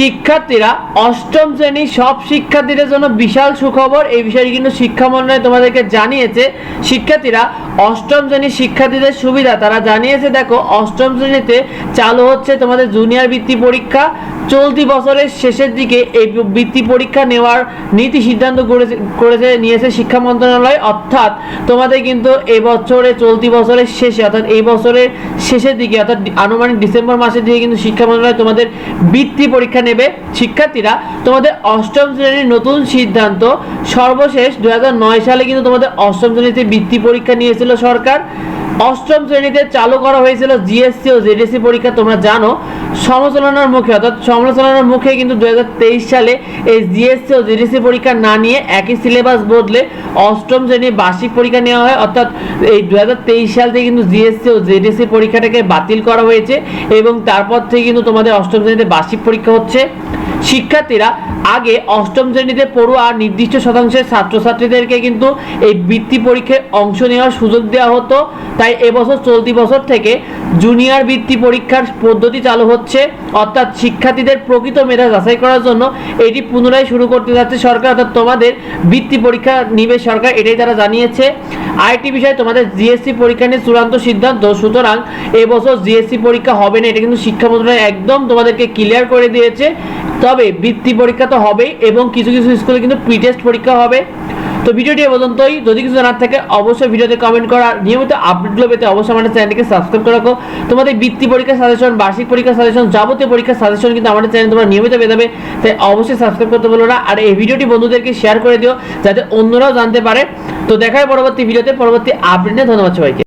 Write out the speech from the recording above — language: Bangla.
শিক্ষার্থীরা অষ্টম শ্রেণি সব শিক্ষার্থীদের জন্য বিশাল সুখবর। এই বিষয়ে কিন্তু শিক্ষা মন্ত্রণালয় তোমাদেরকে জানিয়েছে। শিক্ষার্থীরা অষ্টম শ্রেণির শিক্ষার্থীদের সুবিধা, তারা জানিয়েছে, দেখো, অষ্টম শ্রেণীতে চালু হচ্ছে তোমাদের জুনিয়র বৃত্তি পরীক্ষা। চলতি বছরের শেষের দিকে এই বৃত্তি পরীক্ষা নেওয়ার নীতি সিদ্ধান্ত করেছে নিয়েছে শিক্ষা মন্ত্রণালয়। অর্থাৎ তোমাদের কিন্তু এবছরে চলতি বছরের শেষে, অর্থাৎ এই বছরের শেষের দিকে, অর্থাৎ আনুমানিক ডিসেম্বর মাসের দিকে কিন্তু শিক্ষা মন্ত্রণালয় তোমাদের বৃত্তি পরীক্ষা নেবে। শিক্ষার্থীরা, তোমাদের অষ্টম শ্রেণির নতুন সিদ্ধান্ত, সর্বশেষ দু হাজার নয় সালে কিন্তু তোমাদের অষ্টম শ্রেণীতে বৃত্তি পরীক্ষা নিয়েছিল সরকার। অষ্টম শ্রেণীতে চালু করা হয়েছিল জিএসসি ও জেডিসি পরীক্ষা, তোমরা জানো। সমালোচনার মুখে, অর্থাৎ সমালোচনার মুখে কিন্তু দুহাজার তেইশ সালে এই জিএসসি ও জেডিসি পরীক্ষা না নিয়ে একই সিলেবাস বদলে অষ্টম শ্রেণির বার্ষিক পরীক্ষা নেওয়া হয়। অর্থাৎ এই দুই হাজার তেইশ সাল থেকে কিন্তু জিএসসি ও জেডিসি পরীক্ষাটাকে বাতিল করা হয়েছে এবং তারপর থেকে কিন্তু তোমাদের অষ্টম শ্রেণীতে বার্ষিক পরীক্ষা হচ্ছে। শিক্ষার্থীরা আগে অষ্টম শ্রেণীতে পড়ুয়া নির্দিষ্ট শতাংশের ছাত্রছাত্রীদেরকে কিন্তু এই বৃত্তি পরীক্ষায় অংশ নেওয়ার সুযোগ দেওয়া হতো। তাই এবছর চলতি বছর থেকে জুনিয়র বৃত্তি পরীক্ষার পদ্ধতি চালু হচ্ছে। অর্থাৎ শিক্ষার্থীদের প্রকৃত মেধা যাচাই করার জন্য এটি পুনরায় শুরু করতে যাচ্ছে সরকার। অর্থাৎ তোমাদের বৃত্তি পরীক্ষা নিবে সরকার, এটাই তারা জানিয়েছে। আরেকটি বিষয়, তোমাদের জিএসসি পরীক্ষা নিয়ে চূড়ান্ত সিদ্ধান্ত। সুতরাং এবছর জিএসসি পরীক্ষা হবে না, এটা কিন্তু শিক্ষা মন্ত্রণালয় একদম তোমাদেরকে ক্লিয়ার করে দিয়েছে। তবে বৃত্তি পরীক্ষা তো হবেই এবং কিছু কিছু স্কুলে কিন্তু প্রি টেস্ট পরীক্ষা হবে। তো ভিডিওটি পর্যন্তই। যদি কিছু জানার থাকে, অবশ্যই ভিডিওতে কমেন্ট করা। নিয়মিত আপডেটগুলো পেতে অবশ্যই আমাদের চ্যানেলটিকে সাবস্ক্রাইব করে রাখো। তোমাদের বৃত্তি পরীক্ষা সাজেশন বার্ষিক পরীক্ষা সাজেশন যাবতীয় পরীক্ষা সাজেশন কিন্তু আমাদের চ্যানেল তোমরা নিয়মিত পেয়ে যাবে। তাই অবশ্যই সাবস্ক্রাইব করতে বলো না। আর এই ভিডিওটি বন্ধুদেরকে শেয়ার করে দিও, যাতে অন্যরাও জানতে পারে। তো দেখা হয় পরবর্তী ভিডিওতে। পরবর্তী আপডেট নিয়ে ধন্যবাদ সবাইকে।